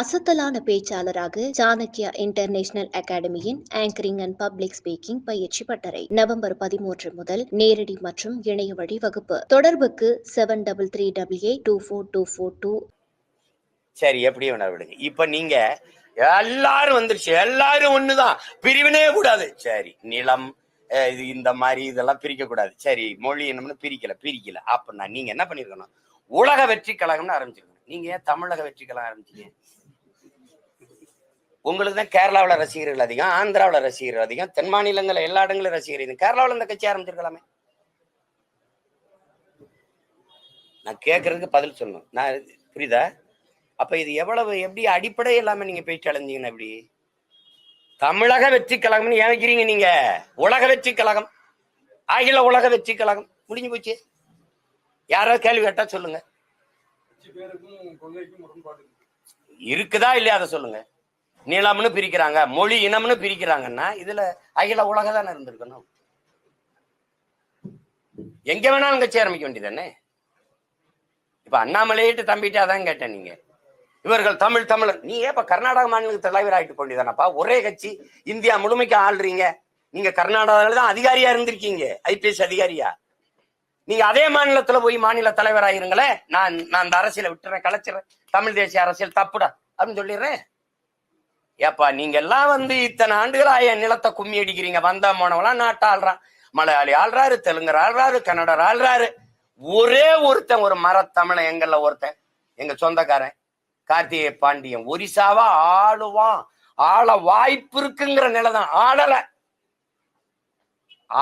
அசத்தலான பேச்சாளராக சாணக்கியா இன்டர்நேஷனல் அகாடமியின் ஆங்கரிங் அண்ட் பப்ளிக் ஸ்பீக்கிங் பயிற்சி பட்டறை நவம்பர் பதிமூன்று முதல் நேரடி மற்றும் இணைய வழி வகுப்பு தொடர்புக்கு seven double three double eight two four two four two சரி எப்படி வேணா விடுங்க. இப்ப நீங்க எல்லாரும் வந்துருச்சு. எல்லாரும் ஒண்ணுதான். பிரிவினே கூடாது. சரி நிலம் இது இந்த மாதிரி இதெல்லாம் பிரிக்க கூடாது. சரி மொழி என்னம்னு பிரிக்கல பிரிக்கல. அப்படின்னா நீங்க என்ன பண்ணிருக்கணும்? உலக வெற்றி கழகம்னு ஆரம்பிச்சிருக்கணும். நீங்க ஏன் தமிழக வெற்றி கழகம் ஆரம்பிச்சீங்க? உங்களுக்கு தான் கேரளாவில் ரசிகர்கள் அதிகம் ஆந்திராவில் ரசிகர்கள் அதிகம் தென் மாநிலங்கள்ல எல்லா இடங்களும் ரசிகர்கள் அதிகம். கேரளாவில் இந்த கட்சி ஆரம்பிச்சிருக்கலாமே. நான் கேட்கறதுக்கு பதில் சொல்லணும். நான் புரியுதா? அப்ப இது எவ்வளவு எப்படி அடிப்படை இல்லாம நீங்க பேச்சு அலைஞ்சீங்கன்னா எப்படி? தமிழக வெற்றி கழகம்னு ஏன் வைக்கிறீங்க நீங்க. உலக வெற்றி கழகம். அகில உலக வெற்றி கழகம். முடிஞ்சு போச்சு. யாராவது கேள்வி கேட்டா சொல்லுங்க. இருக்குதா இல்லையா அதை சொல்லுங்க. நிலம்னு பிரிக்கிறாங்க மொழி இனம்னு பிரிக்கிறாங்கன்னா இதுல அகில உலக தானே இருந்திருக்கணும். எங்க வேணாலும் கட்சி ஆரம்பிக்க வேண்டியதானே இப்ப அண்ணாமலையிட்டு தம்பிட்டு அதான் கேட்டேன் நீங்க. இவர்கள் தமிழ் தமிழர். நீ ஏப்ப கர்நாடக மாநிலத்துக்கு தலைவர் ஆகிட்டு போண்டிதானப்பா ஒரே கட்சி இந்தியா முழுமைக்கு ஆள்றீங்க. நீங்க கர்நாடகாவில தான் அதிகாரியா இருந்திருக்கீங்க. ஐபிஎஸ் அதிகாரியா? நீங்க அதே மாநிலத்துல போய் மாநில தலைவர் நான் நான் அந்த அரசியலை விட்டுறேன் கலைச்சிடுறேன் தமிழ் தேசிய அரசியல் தப்புடா அப்படின்னு சொல்லிடுறேன். ஏப்பா நீங்க எல்லாம் வந்து இத்தனை ஆண்டுகளா என் நிலத்தை கும்மி அடிக்கிறீங்க. வந்தா போனவெல்லாம் நாட்டை ஆள்றான் மலையாளி ஆள்றாரு தெலுங்கர் ஆள்றாரு கன்னடர் ஆள்றாரு. ஒரே ஒருத்தன் ஒரு மரத்தமிழன் எங்கள்ல ஒருத்தன். எங்க சொந்தக்காரன் கார்த்திகை பாண்டியன். ஒரிசாவா ஆளுவான். ஆள வாய்ப்பு இருக்குங்கிற நிலைதான். ஆளல.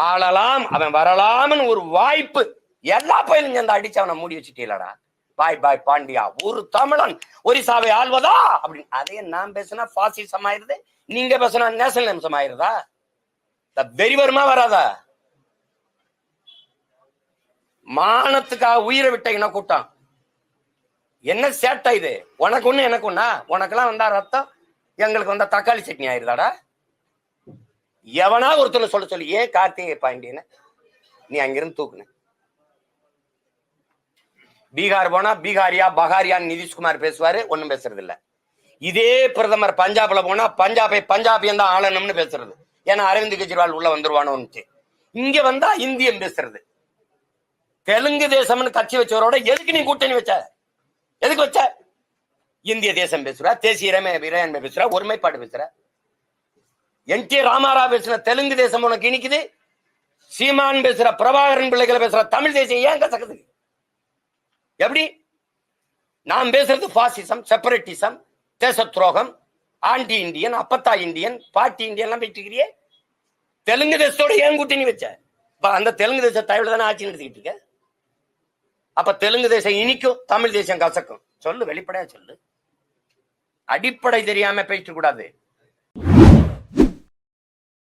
ஆளலாம் அவன் வரலாம்னு ஒரு வாய்ப்பு. எல்லா பயிலும் சேர்ந்து அடிச்சு அவனை மூடி வச்சுட்டீங்களடா பாய் பாய் பாண்டியா. ஒரு தமிழன் ஒரிசாவை ஆள்வதா? அப்படின்னு. அதே நான் பேசினா பாசிசம் ஆயிருது நீங்க பேசினா நேஷனல் ஆயிருதா? வெறிவருமா வெறி வருமா வராதா? மானத்துக்காக உயிரை விட்ட இன கூட்டம். என்ன சேட்டை இது? உனக்கு ஒண்ணு எனக்கு ஒண்ணா? உனக்கெல்லாம் வந்தா ரத்தம் எங்களுக்கு வந்தா தக்காளி சட்னி ஆயிருதாடா? எவனா ஒருத்தனை சொல்ல சொல்லி ஏன் கார்த்திகை பாண்டியன நீ அங்கிருந்து தூக்குன. பீகார் போனா பீகாரியா பகாரியான்னு நிதிஷ்குமார் பேசுவாரு ஒண்ணும் பேசுறது இல்ல இதே பிரதமர் பஞ்சாப்ல போனா பஞ்சாபை பஞ்சாபியன் தான் ஆளணும்னு பேசுறது. ஏன்னா அரவிந்த் கெஜ்ரிவால் உள்ள வந்துருவானோன்னு இங்க வந்தா இந்தியம் பேசுறது. தெலுங்கு தேசம்னு கட்சி வச்சவரோட எதுக்கு நீ கூட்டணி வச்ச? எதுக்கு வச்ச? இந்திய தேசம் பேசுற தேசிய இறைமை இறையாண்மை பேசுற ஒருமைப்பாடு பேசுற. என் டி ராமாரா பேசுற தெலுங்கு தேசம் உனக்கு இனிக்குது. சீமான் பேசுற பிரபாகரன் பிள்ளைகளை பேசுற தமிழ் தேசியம் ஏன் கசக்குது? எப்படி? நாம் பேசுறது பாசிசம் செப்பரேட்டிசம் தேச துரோகம் ஆண்டி இந்தியன் அப்பத்தா இந்தியன் பாட்டி இந்தியன் எல்லாம் தெலுங்கு தேசத்தோட ஏன் கூட்டணி வச்ச? அந்த தெலுங்கு தேச தயவுல தானே ஆட்சி நடத்திக்கிட்டு இருக்க? அப்ப தெலுங்கு தேசம் இனிக்கும் தமிழ் தேசம் கசக்கும். சொல்லு வெளிப்படையா சொல்லு. அடிப்படை தெரியாம பேச கூடாது